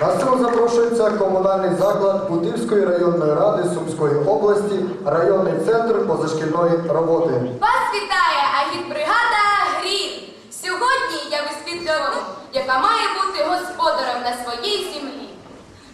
На сцену запрошується комунальний заклад Путивської районної ради Сумської області, районний центр позашкільної роботи. Вас вітає агітбригада Грім. Сьогодні я висвітлюю, яка має бути господарем на своїй землі.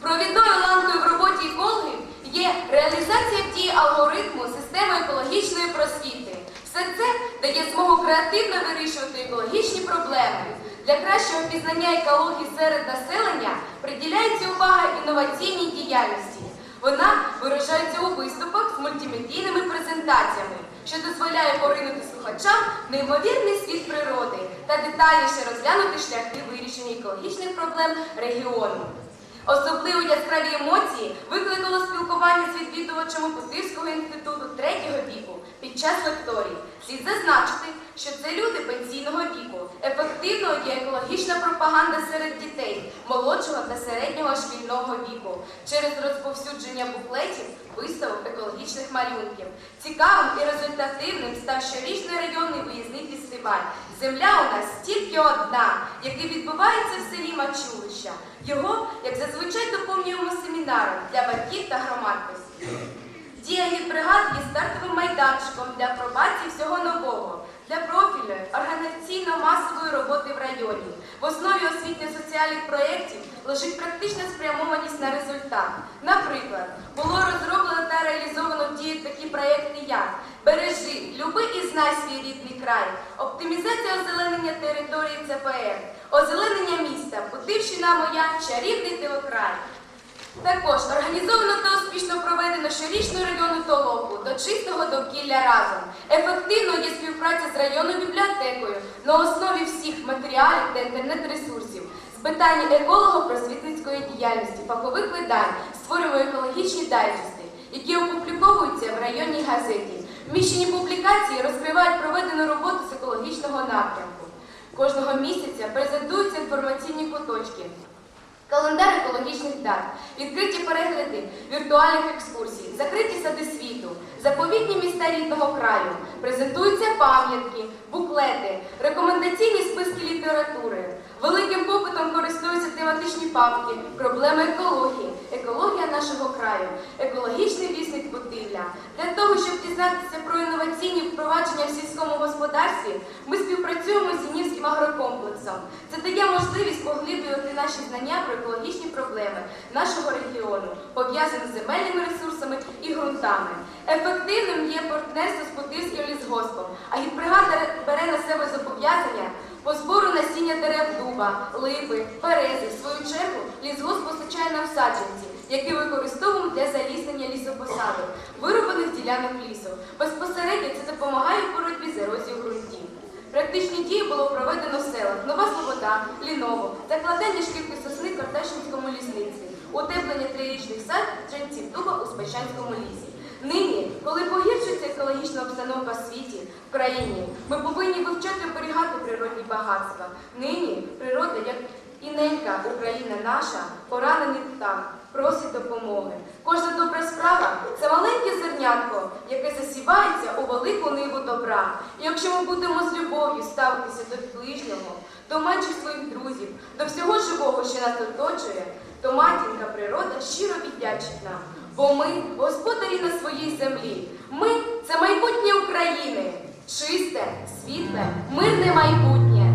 Провідною ланкою в роботі Колги є реалізація в алгоритму системи екологічної просвіти. Все це дає змогу креативно вирішувати екологічні проблеми. Для кращого пізнання екології серед населення приділяється увага інноваційній діяльності. Вона виражається у виступах з мультимедійними презентаціями, що дозволяє поринути слухачам неймовірний світ природи та детальніше розглянути шляхи вирішення екологічних проблем регіону. Особливо яскраві емоції викликало спілкування з відвідувачами Путивського інституту третього віку під час лекторій. Слід зазначити, що це люди пенсійного віку. Ефективною є екологічна пропаганда серед дітей молодшого та середнього шкільного віку через розповсюдження буклетів, виставок екологічних малюнків. Цікавим і результативним став щорічний районний виїзний фестиваль. Земля у нас тільки одна, який відбувається в селі Мачулища. Його, як зазвичай, доповнюємо семінаром для батьків та громадськості. Дія гідбригад є стартовим майданчиком для пробації всього нового, для профільної, організаційно-масової роботи в районі. В основі освітньо-соціальних проєктів лежить практична спрямованість на результат. Наприклад, було розроблено та реалізовано в дії такі проєкти, як Бережи, люби і знай свій рідний край, оптимізація озеленення території ЦПР, озеленення міста, Путивщина моя, чарівний телекрай. Також організовано та успішно проведено щорічну районну толоку до чистого довкілля разом. Ефективно є співпраця з районною бібліотекою на основі всіх матеріалів та інтернет-ресурсів. З питань еколого-просвітницької діяльності, фахових видань створюємо екологічні дайджести, які опубліковуються в районній газеті. Вміщені публікації розкривають проведену роботу з екологічного напрямку. Кожного місяця презентуються інформаційні куточки. Календар екологічних дат, відкриті перегляди віртуальних екскурсій, закриті сади світу, заповітні міста рідного краю, презентуються пам'ятки, буклети, рекомендаційні списки літератури. Великим попитом користуються тематичні папки, проблеми екології, екологія нашого краю, екологічний вісник Путивля. Для того, щоб дізнатися про інноваційні впровадження в сільському господарстві, ми співпрацюємо з Інівським агрокомплексом. Це дає можливість поглиблювати наші знання про екологічні проблеми нашого регіону, пов'язані з земельними ресурсами і ґрунтами. Ефективним є партнерство з Путивським лісгоспом, а гідбригада бере на себе зобов'язання по збору насіння дерев дуба, липи, берези. В свою чергу лісгосп постачає нам саджанці, які використовуємо для заліснення лісопосадок, вироблених ділянок лісу. Безпосередньо це допомагає боротьбі з ерозією ґрунтів. Практичні дії було проведено в селах Нова Слобода, Ліново, закладання шкірки сосни в Карташинському лісниці, утеплення трирічних саджанців дуба у Спечанському лісі. Нині, коли погіршується екологічна обстановка в світі, в країні, ми повинні вивчати оберігати природні багатства. Нині природа, як і ненька Україна наша, поранений птах, просить допомоги. Кожна добра справа це маленьке зернятко, яке засівається у велику ниву добра. І якщо ми будемо з любов'ю ставитися до ближнього, до менших своїх друзів, до всього живого, що нас оточує, то матінка природа щиро віддячить нам. Бо ми господарі на своїй землі. Ми це майбутнє України. Чисте, світле, мирне майбутнє.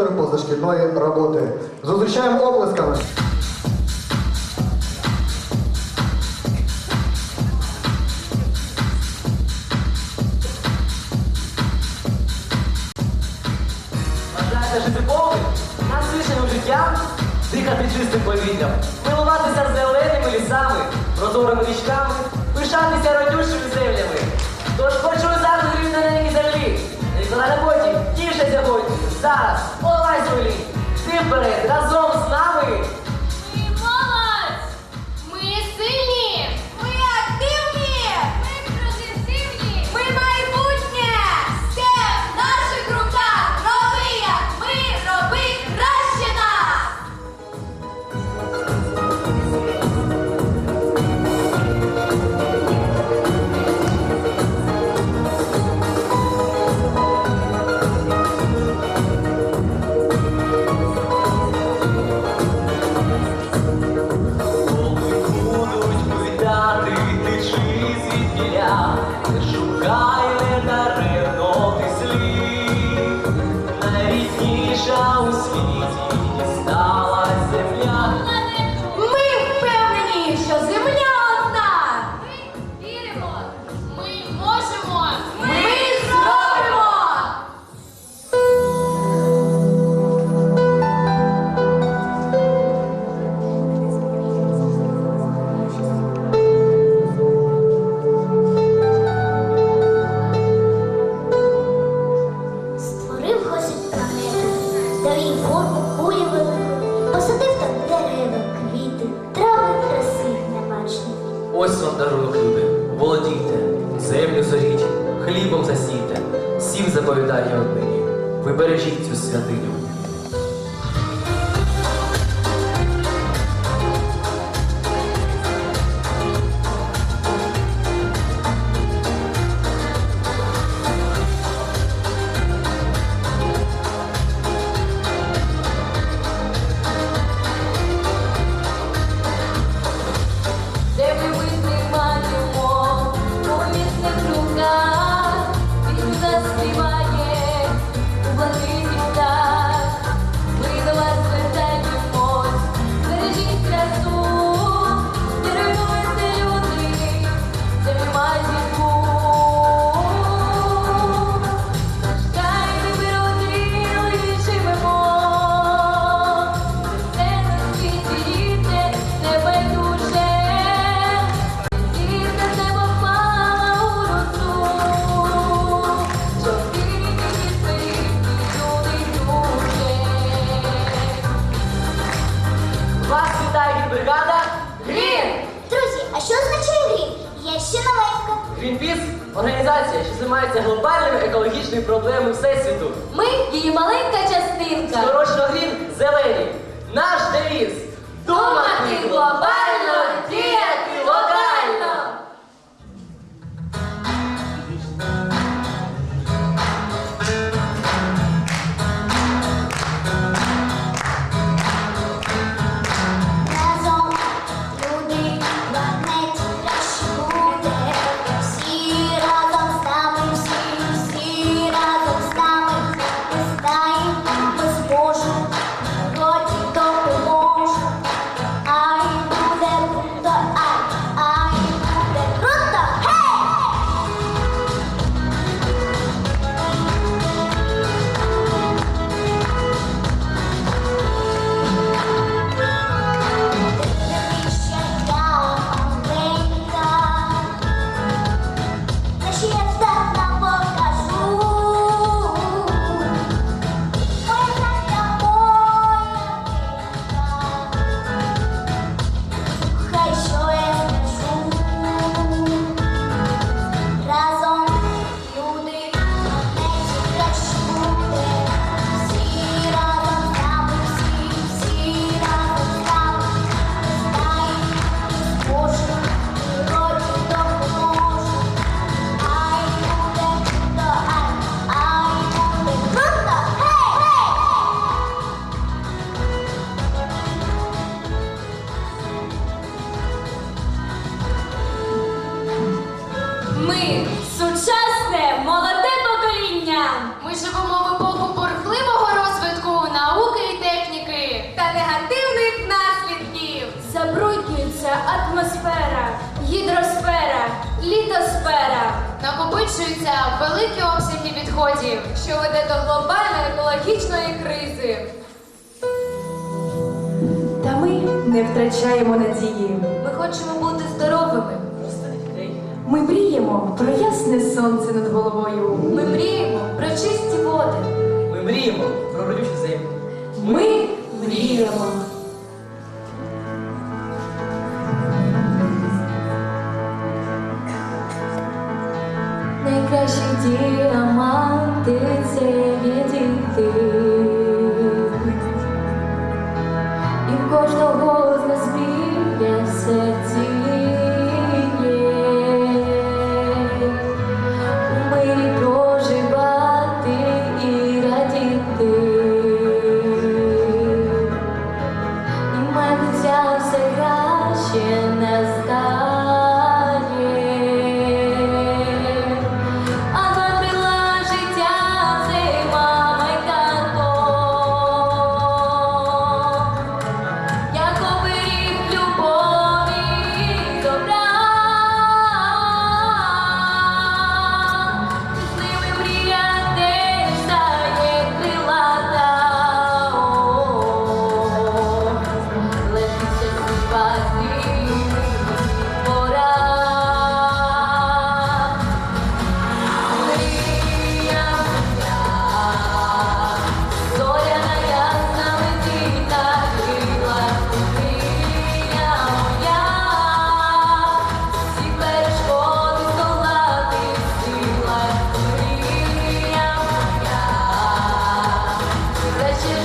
директор позашкільної роботи. Зустрічаємо облисками. Дихати чистим повітрям, милуватися зеленими лісами, прозорими річками, пишатися родючими землями. Тож почуй на рівненій землі. Рікла на роботі тіше сьогодні. Зараз полазь, Юлі, ти перед разом з нами. форму кулі посадив там дерева, квіти, трави красив небачні. Ось вам дарунок, люди, володійте, землю зоріть, хлібом засійте, сім заповідає однині. Ви бережіть цю святиню. і маленька даємо надії. Ми хочемо бути здоровими. Ми мріємо про ясне сонце над головою. Ми мріємо про чисті води. Ми мріємо про родючу землю. Ми мріємо. Найкращі діаманти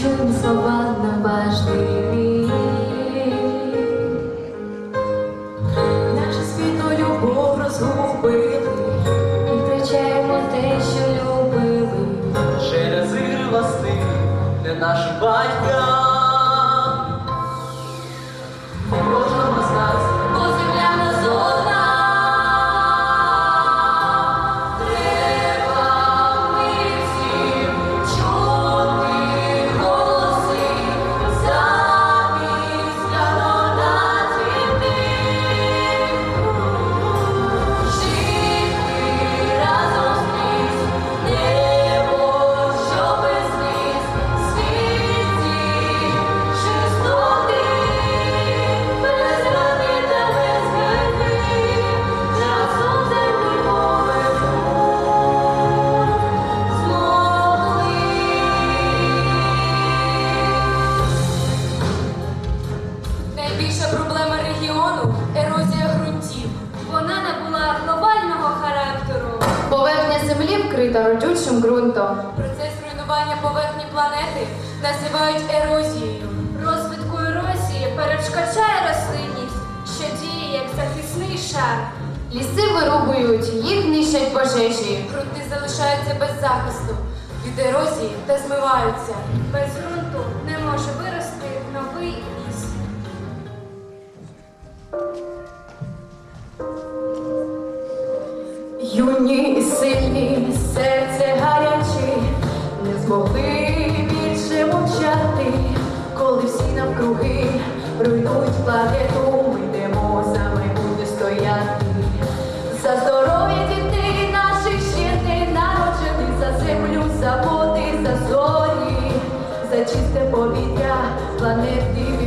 чим за від ерозії та змиваються. Без ґрунту не може вирости новий ліс. Юні і сильні серце гарячі, не змогли більше мовчати, коли всі навкруги руйнують планету. чисте повітря планети.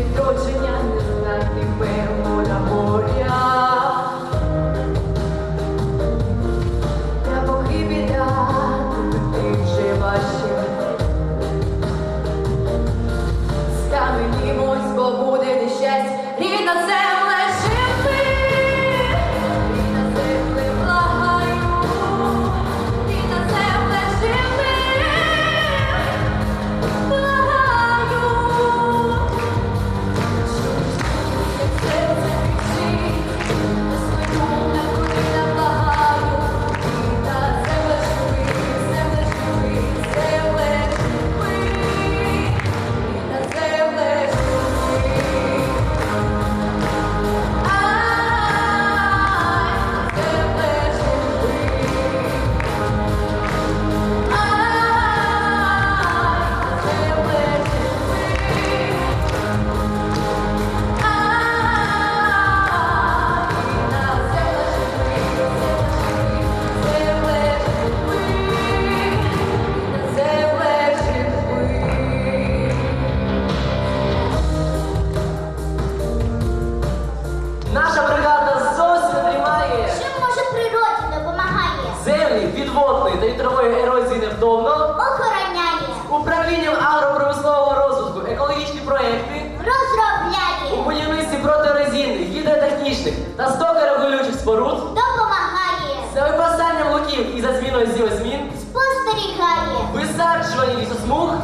Jesus morre,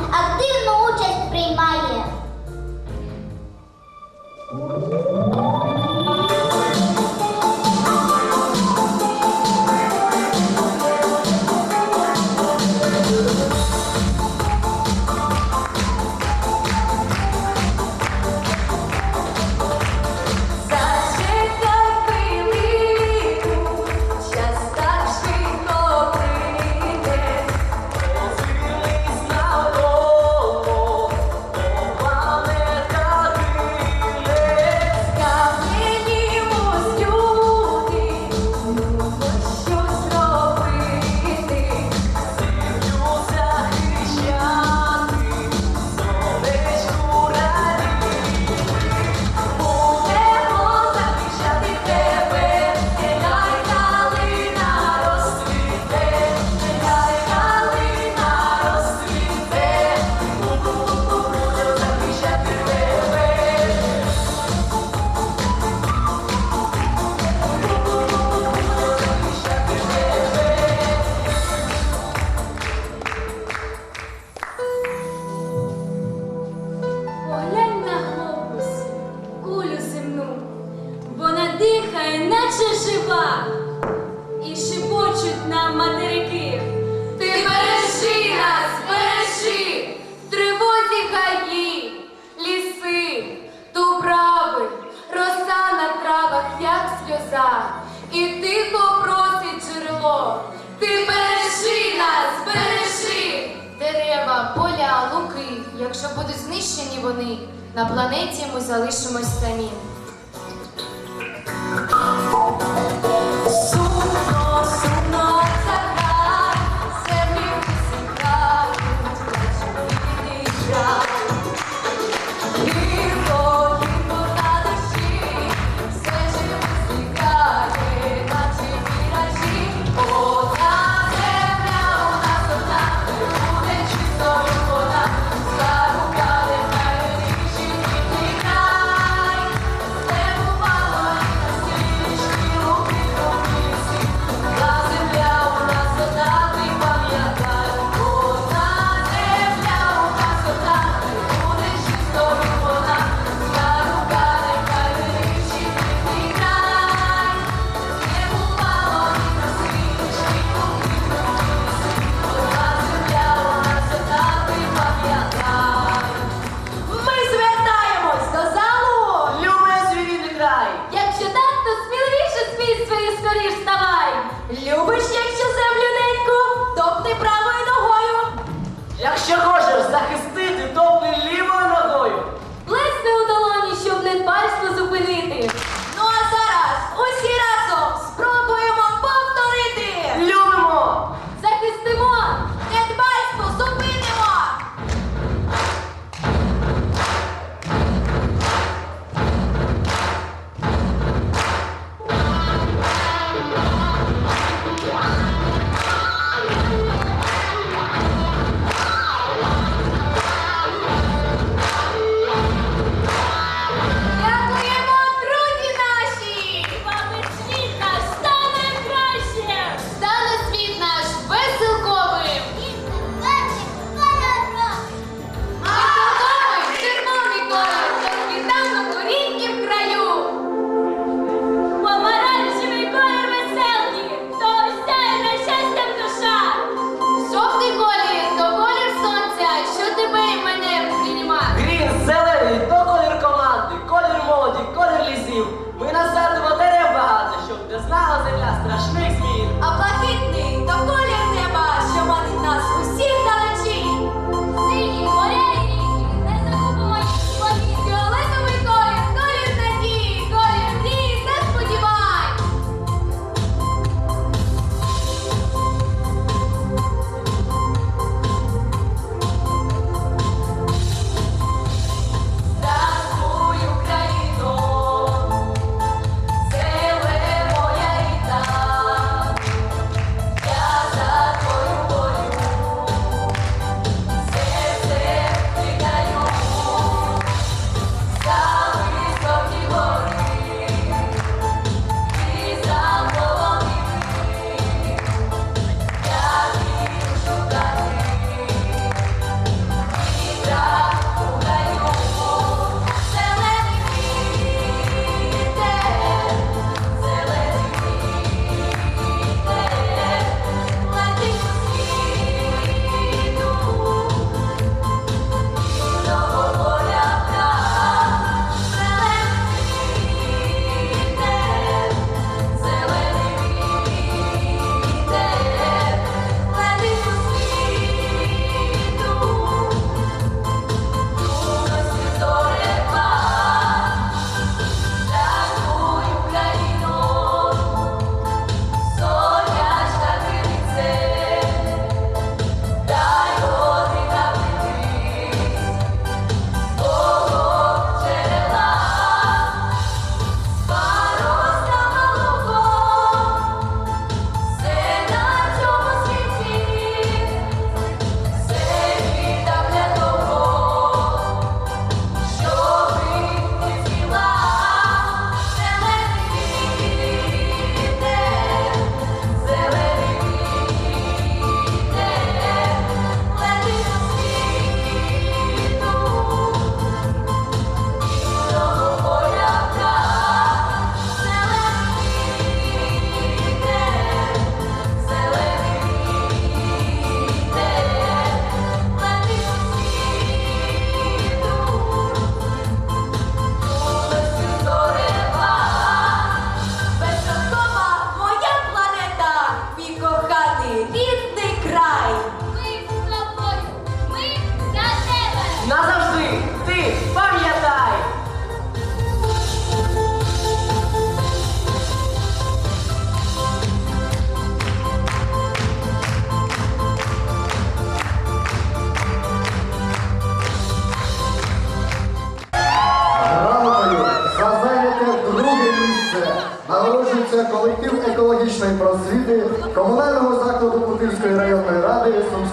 якщо будуть знищені вони, на планеті ми залишимось самі.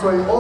Ради